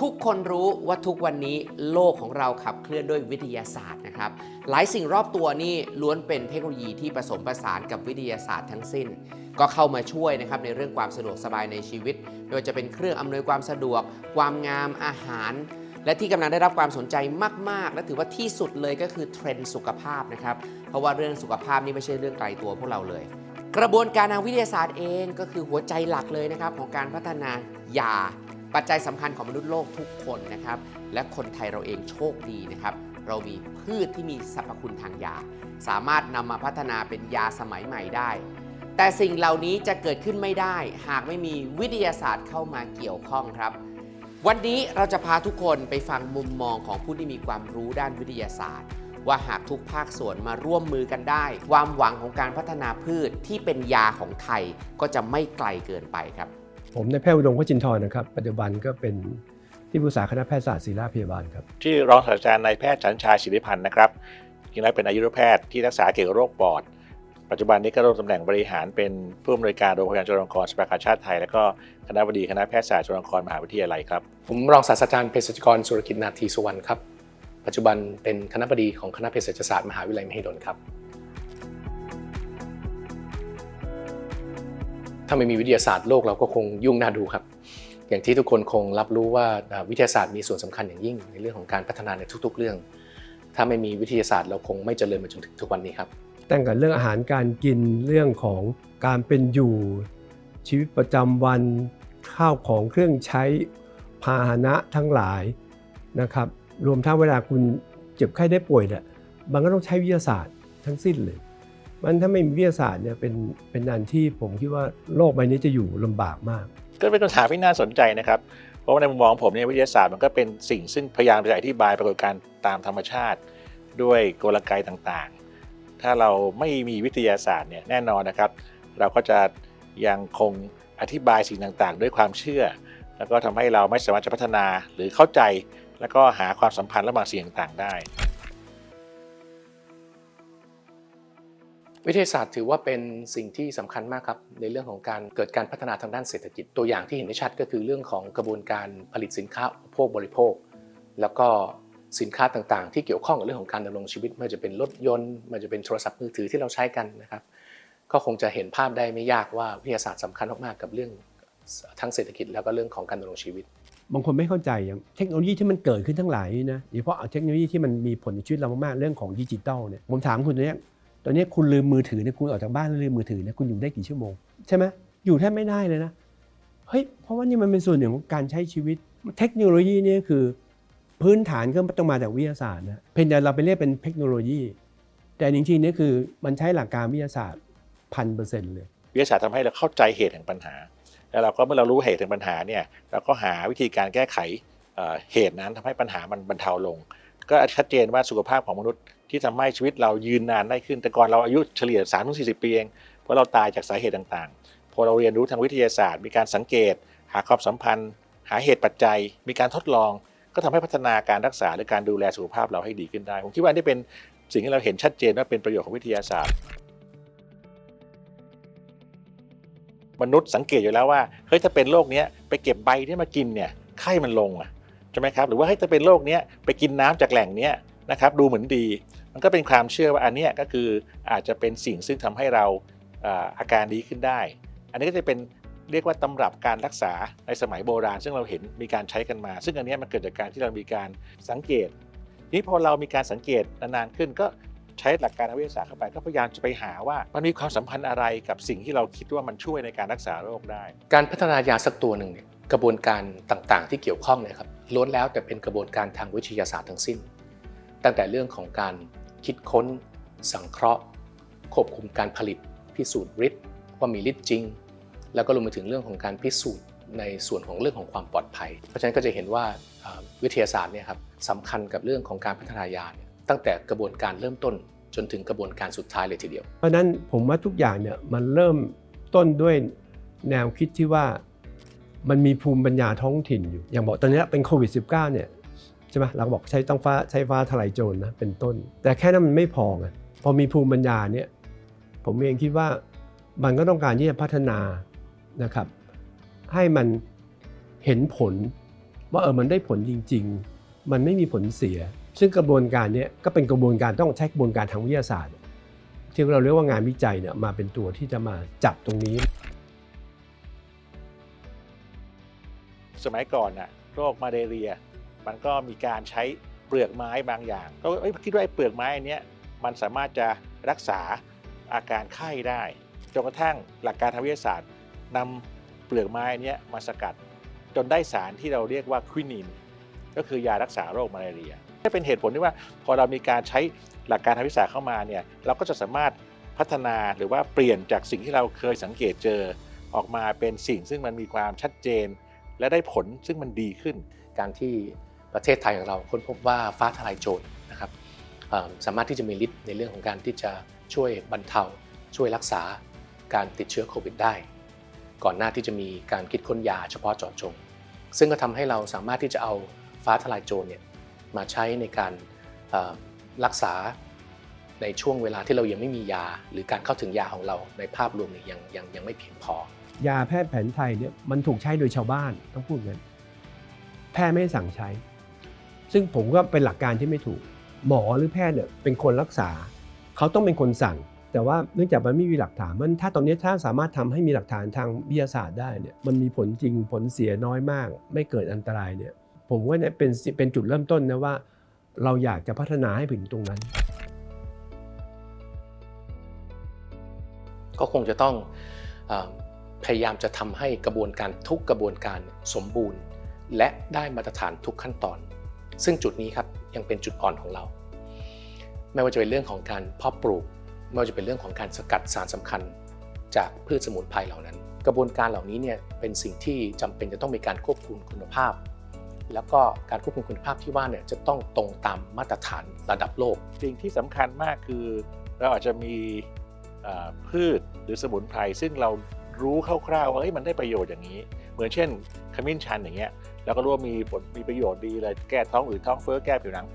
ทุกคนรู้ว่าทุกวันนี้โลกของเราขับเคลื่อนด้วยวิทยาศาสตร์นะครับ หลายสิ่งรอบตัวนี่ล้วนเป็นเทคโนโลยีที่ผสมผสานกับวิทยาศาสตร์ทั้งสิ้น ก็เข้ามาช่วยนะครับในเรื่องความสะดวกสบายในชีวิตไม่ว่าจะเป็นเครื่องอำนวยความสะดวก ความงามอาหาร และที่กำลังได้รับความสนใจมาก ๆ และถือว่าที่สุดเลยก็คือเทรนด์สุขภาพนะครับเพราะว่าเรื่องสุขภาพนี่ไม่ใช่เรื่องไกลตัวพวกเราเลยกระบวนการทางวิทยาศาสตร์เองก็คือหัวใจหลักเลยนะครับของการพัฒนายา ปัจจัยสำคัญของมนุษย์โลกทุกคนนะครับ และคนไทยเราเองโชคดีนะครับ เรามีพืชที่มีสรรพคุณทางยา สามารถนำมาพัฒนาเป็นยาสมัยใหม่ได้ แต่สิ่งเหล่านี้จะเกิดขึ้นไม่ได้ หากไม่มีวิทยาศาสตร์เข้ามาเกี่ยวข้องครับ วันนี้เราจะพาทุกคนไปฟังมุมมองของผู้ที่มีความรู้ด้านวิทยาศาสตร์ ว่าหากทุกภาคส่วนมาร่วมมือกันได้ ความหวังของการพัฒนาพืชที่เป็นยาของไทยก็จะไม่ไกลเกินไปครับ ผมในายแพทย์อุดมพจินทร์นะครับ ปัจจุบันก็เป็นที่ปรึกษาคณะแพทยศาสตร์ศิริราชพยาบาลครับ ที่รองศาสตราจารย์นายแพทย์ชันชายศิริพันธ์นะครับจริงๆแล้วเป็นอายุรแพทย์ที่รักษาเกี่ยวกับโรคปอด ปัจจุบันนี้ก็ร่วมตำแหน่งบริหารเป็นผู้อำนวยการโรงพยาบาลจุฬาลงกรณ์สภากาชาติไทย และก็คณะบดีคณะแพทยศาสตร์จุฬาลงกรณ์มหาวิทยาลัยครับ ผมรองศาสตราจารย์เภสัชกรสุรกิจนาทีสุวรรณครับ ปัจจุบันเป็นคณะบดีของคณะเภสัชศาสตร์มหาวิทยาลัยมหิดลครับ ถ้าไม่มีวิทยาศาสตร์โลกเราก็คงยุ่งน่าดูครับ อย่างที่ทุกคนคงรับรู้ว่าวิทยาศาสตร์มีส่วนสำคัญอย่างยิ่งในเรื่องของการพัฒนาในทุก ๆ เรื่อง ถ้าไม่มีวิทยาศาสตร์เราคงไม่เจริญมาจนถึงทุกวันนี้ครับตั้งแต่เรื่องอาหารการกินเรื่องของการเป็นอยู่ ชีวิตประจำวันข้าวของเครื่องใช้พาหนะทั้งหลายนะครับ รวมทั้งเวลาคุณเจ็บไข้ได้ป่วยเนี่ยมันก็ต้องใช้วิทยาศาสตร์ทั้งสิ้นเลย มันถ้าไม่มีวิทยาศาสตร์เนี่ยเป็นเป็นอันที่ผมคิดว่าโลกใบนี้จะอยู่ลำบากมาก ก็เป็นคำถามที่น่าสนใจนะครับเพราะในมุมมองผมเนี่ยวิทยาศาสตร์มันก็เป็นสิ่งซึ่งพยายามจะอธิบายปรากฏการณ์ตามธรรมชาติ ด้วยกลไกต่างๆ ถ้าเราไม่มีวิทยาศาสตร์เนี่ยแน่นอนนะครับ เราก็จะยังคงอธิบายสิ่งต่างๆ ด้วยความเชื่อ แล้วก็ทำให้เราไม่สามารถจะพัฒนาหรือเข้าใจ แล้วก็หาความสัมพันธ์ระหว่างสิ่งต่างๆได้ วิทยาศาสตร์ถือว่าเป็นสิ่งที่สำคัญมากครับในเรื่องของการเกิดการพัฒนาทางด้านเศรษฐกิจตัวอย่างที่เห็นได้ชัดก็คือเรื่องของกระบวนการผลิตสินค้าอุปโภคบริโภค แล้วก็สินค้าต่างๆ ที่เกี่ยวข้องกับเรื่องของการดำรงชีวิตไม่ว่าจะเป็นรถยนต์ไม่ว่าจะเป็นโทรศัพท์มือถือที่เราใช้กันนะครับ ก็คงจะเห็นภาพได้ไม่ยากว่าวิทยาศาสตร์สำคัญมากๆกับเรื่องทั้งเศรษฐกิจแล้วก็เรื่องของการดำรงชีวิต บางคนไม่เข้าใจอย่างเทคโนโลยีที่มันเกิดขึ้นทั้งหลายนี่นะโดยเฉพาะเทคโนโลยีที่มันมีผลในชีวิตเรามากๆเรื่องของดิจิตอลเนี่ยผมถามคุณตัวเนี้ย อนนี้คุณลืมมือถือเนี่ยคุณออกจากบ้านแล้วลืมมือถือเนี่ยคุณอยู่ได้กี่ชั่วโมงใช่ไหมอยู่แทบไม่ได้เลยนะเฮ้ยเพราะว่านี่มันเป็นส่วนหนึ่งของการใช้ชีวิต เทคโนโลยีเนี่ยคือ พื้นฐานก็ต้องมาจากวิทยาศาสตร์นะเพียงแต่เราไปเรียกเป็นเทคโนโลยี แต่จริงๆเนี่ยคือมันใช้หลักการวิทยาศาสตร์พันเปอร์เซ็นต์เลย วิทยาศาสตร์ทำให้เราเข้าใจเหตุแห่งปัญหา แล้วเราก็เมื่อเรารู้เหตุแห่งปัญหาเนี่ยเราก็หาวิธีการแก้ไขเอ่อเหตุนั้นทำให้ปัญหามันบรรเทาลง ก็ชัดเจนว่าสุขภาพของมนุษย์ที่ทำให้ชีวิตเรายืนนานได้ขึ้น แต่ก่อนเราอายุเฉลี่ย 3 4 0 ปีเอง เพราะเราตายจากสาเหตุต่างๆ พอเราเรียนรู้ทางวิทยาศาสตร์ มีการสังเกต หาความสัมพันธ์ หาเหตุปัจจัย มีการทดลอง ก็ทำให้พัฒนาการรักษาหรือการดูแลสุขภาพเราให้ดีขึ้นได้ ผมคิดว่านี่เป็นสิ่งที่เราเห็นชัดเจนว่าเป็นประโยชน์ของวิทยาศาสตร์ มนุษย์สังเกตอยู่แล้วว่าเฮ้ยถ้าเป็นโรคนี้ไปเก็บใบที่มากินเนี่ยไข้มันลงอะ ใช่ไหมครับหรือว่าเฮ้ยถ้าเป็นโรคเนี้ยไปกินน้ำจากแหล่งเนี้ยนะครับดูเหมือนดี มันก็เป็นความเชื่อว่าอันเนี้ยก็คืออาจจะเป็นสิ่งซึ่งทำให้เราอาการดีขึ้นได้ อันนี้ก็จะเป็นเรียกว่าตำรับการรักษาในสมัยโบราณ ซึ่งเราเห็นมีการใช้กันมา ซึ่งอันเนี้ยมันเกิดจากการที่เรามีการสังเกตทีนี้พอเรามีการสังเกตนานๆขึ้น ก็ใช้หลักการทางวิทยาศาสตร์เข้าไป ก็พยายามจะไปหาว่ามันมีความสัมพันธ์อะไรกับสิ่งที่เราคิดว่ามันช่วยในการรักษาโรคได้ การพัฒนายาสักตัวหนึ่งเนี่ยกระบวนการต่างๆ ที่เกี่ยวข้องเนี่ยครับ ล้วนแล้วแต่เป็นกระบวนการทางวิทยาศาสตร์ทั้งสิ้น ตั้งแต่เรื่องของการคิดค้น สังเคราะห์ ควบคุมการผลิต พิสูจน์ฤทธิ์ว่ามีฤทธิ์จริง แล้วก็รวมไปถึงเรื่องของการพิสูจน์ในส่วนของเรื่องของความปลอดภัย เพราะฉะนั้นก็จะเห็นว่าวิทยาศาสตร์เนี่ยครับสำคัญกับเรื่องของการพัฒนายาตั้งแต่กระบวนการเริ่มต้นจนถึงกระบวนการสุดท้ายเลยทีเดียว เพราะฉะนั้นผมว่าทุกอย่างเนี่ยมันเริ่มต้นด้วยแนวคิดที่ว่า มันมีภูมิปัญญาท้องถิ่นอยู่ อย่างบอกตอนนี้เป็นโควิด -19 เนี่ยใช่ไหมเราก็บอกใช้ต้องฟ้าใช้ฟ้าทลายโจรนะเป็นต้น แต่แค่นั้นมันไม่พอไงพอมีภูมิปัญญาเนี่ยผมเองคิดว่ามันก็ต้องการที่จะพัฒนานะครับ ให้มันเห็นผลว่าเออมันได้ผลจริง ๆ มันไม่มีผลเสีย ซึ่งกระบวนการเนี้ยก็เป็นกระบวนการต้องใช้กระบวนการทางวิทยาศาสตร์ ที่เราเรียกว่างานวิจัยเนี่ยมาเป็นตัวที่จะมาจับตรงนี้ สมัยก่อนน่ะโรคมาเรีย มันก็มีการใช้เปลือกไม้บางอย่าง ก็คิดว่าไอ้เปลือกไม้อันเนี้ยมันสามารถจะรักษาอาการไข้ได้จนกระทั่งหลักการทางวิทยาศาสตร์นำเปลือกไม้อันเนี้ยมาสกัด จนได้สารที่เราเรียกว่าควินินก็คือยารักษาโรคมาเรียนี่เป็นเหตุผลที่ว่าพอเรามีการใช้หลักการทางวิทยาศาสตร์เข้ามาเนี่ยเราก็จะสามารถพัฒนาหรือว่าเปลี่ยนจากสิ่งที่เราเคยสังเกตเจอออกมาเป็นสิ่งซึ่งมันมีความชัดเจน และได้ผลซึ่งมันดีขึ้น การที่ประเทศไทยของเราค้นพบว่าฟ้าทลายโจรนะครับสามารถที่จะมีฤทธิ์ในเรื่องของการที่จะช่วยบรรเทา ช่วยรักษาการติดเชื้อโควิดได้ ก่อนหน้าที่จะมีการคิดค้นยาเฉพาะเจาะจง ซึ่งก็ทำให้เราสามารถที่จะเอาฟ้าทลายโจรเนี่ยมาใช้ในการรักษาในช่วงเวลาที่เรายังไม่มียา หรือการเข้าถึงยาของเราในภาพรวมเนี่ยยังยังยังไม่เพียงพอ ยาแพทย์แผนไทยเนี่ยมันถูกใช้โดยชาวบ้านต้องพูดกันแพทย์ไม่ได้สั่งใช้ ซึ่งผมก็เป็นหลักการที่ไม่ถูก หมอหรือแพทย์เนี่ยเป็นคนรักษา เขาต้องเป็นคนสั่ง แต่ว่าเนื่องจากมันไม่มีหลักฐานมันถ้าตอนนี้ถ้าสามารถทำให้มีหลักฐานทางวิทยาศาสตร์ได้เนี่ยมันมีผลจริงผลเสียน้อยมาก ไม่เกิดอันตรายเนี่ยผมว่าเนี่ยเป็นเป็นจุดเริ่มต้นนะว่า เราอยากจะพัฒนาให้ถึงตรงนั้นก็คงจะต้อง พยายามจะทำให้กระบวนการทุกกระบวนการสมบูรณ์ และได้มาตรฐานทุกขั้นตอน ซึ่งจุดนี้ครับยังเป็นจุดอ่อนของเรา ไม่ว่าจะเป็นเรื่องของการเพาะปลูก ไม่ว่าจะเป็นเรื่องของการสกัดสารสำคัญ จากพืชสมุนไพรเหล่านั้น กระบวนการเหล่านี้เนี่ยเป็นสิ่งที่จำเป็นจะต้องมีการควบคุมคุณภาพ แล้วก็การควบคุมคุณภาพที่ว่าเนี่ยจะต้องตรงตามมาตรฐานระดับโลก สิ่งที่สำคัญมากคือเราอาจจะมีพืชหรือสมุนไพรซึ่งเรา รู้คร่าวๆว่าเฮ้ยมันได้ประโยชน์อย่างนี้ เหมือนเช่นขมิ้นชันอย่างเงี้ยเราก็รู้ว่ามีผลมีประโยชน์ดีเลยแก้ท้องอืดท้องเฟ้อแก้ผิวหนัง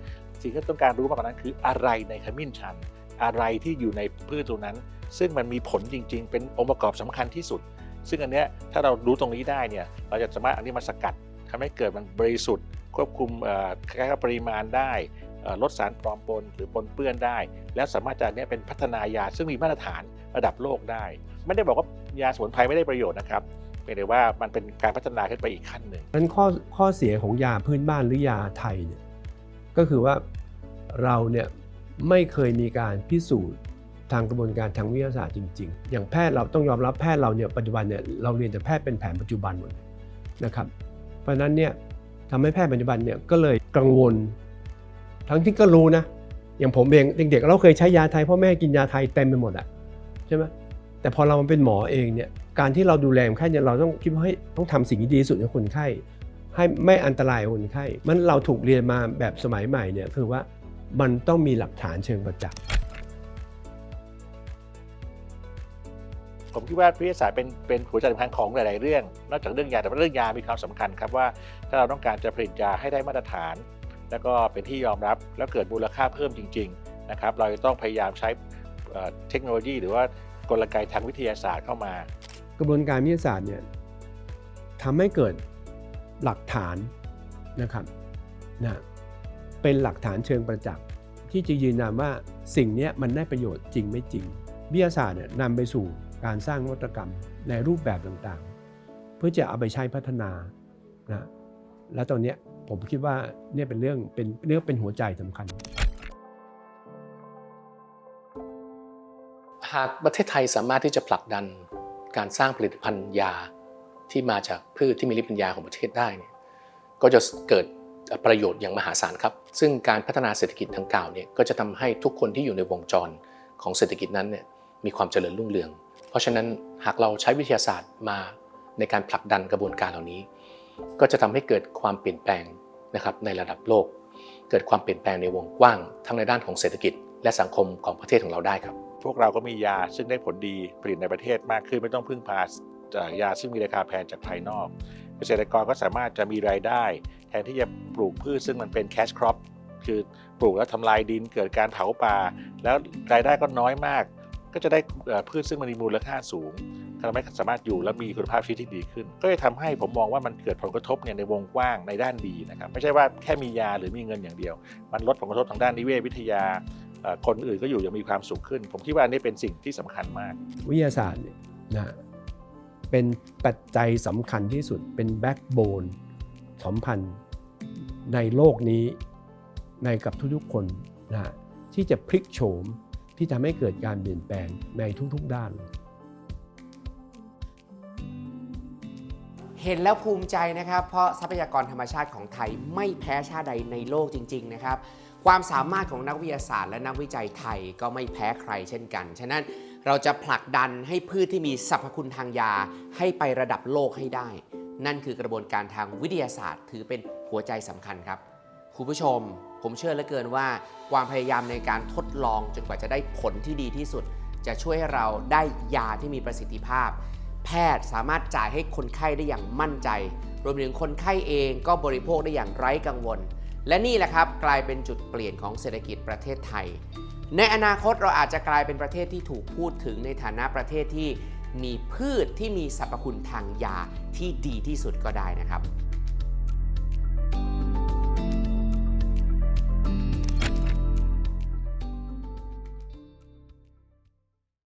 สิ่งที่ต้องการรู้มากกว่านั้นคืออะไรในขมิ้นชัน อะไรที่อยู่ในพืชตัวนั้น ซึ่งมันมีผลจริง ๆ เป็นองค์ประกอบสำคัญที่สุด ซึ่งอันเนี้ยถ้าเรารู้ตรงนี้ได้เนี่ยเราจะสามารถอันนี้มาสกัดทำให้เกิดมันบริสุทธิ์ ควบคุมเอ่อแค่ปริมาณได้ลดสารปลอมปนหรือปนเปื้อนได้ แล้วสามารถจะเนี่ยเป็นพัฒนายาซึ่งมีมาตรฐานระดับโลกได้ ไม่ได้บอกว่า ยาสมุนไพรไม่ได้ประโยชน์นะครับเพียงแต่ว่ามันเป็นการพัฒนาขึ้นไปอีกขั้นหนึ่งนั้นข้อข้อเสียของยาพื้นบ้านหรือยาไทยเนี่ยก็คือว่าเราเนี่ยไม่เคยมีการพิสูจน์ทางกระบวนการทางวิทยาศาสตร์จริง ๆ อย่างแพทย์เราต้องยอมรับแพทย์เราเนี่ยปัจจุบันเนี่ยเราเรียนแต่แพทย์เป็นแผนปัจจุบันหมดนะครับ เพราะฉะนั้นเนี่ยทำให้แพทย์ปัจจุบันเนี่ยก็เลยกังวล ทั้งที่ก็รู้นะ อย่างผมเองเด็กๆเราเคยใช้ยาไทยพ่อแม่กินยาไทยเต็มไปหมดอะใช่ไหม แต่พอเรามาเป็นหมอเองเนี่ยการที่เราดูแลคนไข้เนี่ยเราต้องคิดว่าเฮ้ยต้องทำสิ่งที่ดีที่สุดให้คนไข้ ให้ไม่อันตรายคนไข้ มันเราถูกเรียนมาแบบสมัยใหม่เนี่ยคือว่ามันต้องมีหลักฐานเชิงประจักษ์ผมคิดว่าวิทยาศาสตร์เป็นเป็นหัวใจสำคัญของหลาย ๆ เรื่อง นอกจากเรื่องยาแต่ว่าเรื่องยามีความสำคัญครับว่าถ้าเราต้องการจะผลิตยาให้ได้มาตรฐาน แล้วก็เป็นที่ยอมรับแล้วเกิดมูลค่าเพิ่มจริง ๆ นะครับ เราจะต้องพยายามใช้เทคโนโลยี หรือว่า กลไกทางวิทยาศาสตร์เข้ามากระบวนการวิทยาศาสตร์เนี่ยทำให้เกิดหลักฐานนะครับนะเป็นหลักฐานเชิงประจักษ์ที่จะยืนยันว่าสิ่งนี้มันได้ประโยชน์จริงไม่จริง วิทยาศาสตร์เนี่ยนำไปสู่การสร้างนวัตกรรมในรูปแบบต่างๆ เพื่อจะเอาไปใช้พัฒนานะและตอนนี้ผมคิดว่าเนี่ยเป็นเรื่องเป็นเรื่องเป็นหัวใจสำคัญ หากประเทศไทยสามารถที่จะผลักดันการสร้างผลิตภัณฑ์ยาที่มาจากพืชที่มีฤทธิ์เป็นยาของประเทศได้เนี่ยก็จะเกิดประโยชน์อย่างมหาศาลครับ ซึ่งการพัฒนาเศรษฐกิจดังกล่าวเนี่ยก็จะทำให้ทุกคนที่อยู่ในวงจรของเศรษฐกิจนั้นเนี่ยมีความเจริญรุ่งเรือง เพราะฉะนั้นหากเราใช้วิทยาศาสตร์มาในการผลักดันกระบวนการเหล่านี้ ก็จะทำให้เกิดความเปลี่ยนแปลงนะครับในระดับโลก เกิดความเปลี่ยนแปลงในวงกว้าง ทั้งในด้านของเศรษฐกิจ และสังคมของประเทศของเราได้ครับ พวกเราก็มียาซึ่งได้ผลดีผลิตในประเทศมากขึ้นไม่ต้องพึ่งพาจากยาซึ่งมีราคาแพงจากภายนอก เกษตรกรก็สามารถจะมีรายได้ แทนที่จะปลูกพืชซึ่งมันเป็นแคชครอปคือปลูกแล้วทำลายดินเกิดการเผาป่า แล้วรายได้ก็น้อยมาก ก็จะได้พืชซึ่งมันมีมูลค่าสูงทำให้สามารถอยู่และมีคุณภาพชีวิตที่ดีขึ้น ก็จะทำให้ผมมองว่ามันเกิดผลกระทบเนี่ยในวงกว้างในด้านดีนะครับไม่ใช่ว่าแค่มียาหรือมีเงินอย่างเดียว มันลดผลกระทบทางด้านนิเวศวิทยา คนอื่นก็อยู่อย่างมีความสุขขึ้น ผมคิดว่าอันนี้เป็นสิ่งที่สำคัญมาก วิทยาศาสตร์เนี่ยนะเป็นปัจจัยสำคัญที่สุดเป็นแบ็กโบนสัมพันธ์ในโลกนี้ในกับทุกๆคนนะฮะที่จะพลิกโฉมที่ทำให้เกิดการเปลี่ยนแปลงในทุกๆด้าน เห็นแล้วภูมิใจนะครับ เพราะทรัพยากรธรรมชาติของไทยไม่แพ้ชาติใดในโลกจริง ๆ นะครับ ความสามารถของนักวิทยาศาสตร์และนักวิจัยไทยก็ไม่แพ้ใครเช่นกัน ฉะนั้นเราจะผลักดันให้พืชที่มีสรรพคุณทางยาให้ไประดับโลกให้ได้ นั่นคือกระบวนการทางวิทยาศาสตร์ ถือเป็นหัวใจสำคัญครับ คุณผู้ชม ผมเชื่อเหลือเกินว่า ความพยายามในการทดลองจนกว่าจะได้ผลที่ดีที่สุด จะช่วยให้เราได้ยาที่มีประสิทธิภาพ แพทย์สามารถจ่ายให้คนไข้ได้อย่างมั่นใจ รวมถึงคนไข้เองก็บริโภคได้อย่างไร้กังวล และนี่แหละครับกลายเป็นจุดเปลี่ยนของเศรษฐกิจประเทศไทย ในอนาคตเราอาจจะกลายเป็นประเทศที่ถูกพูดถึงในฐานะประเทศที่มีพืชที่มีสรรพคุณทางยาที่ดีที่สุดก็ได้นะครับ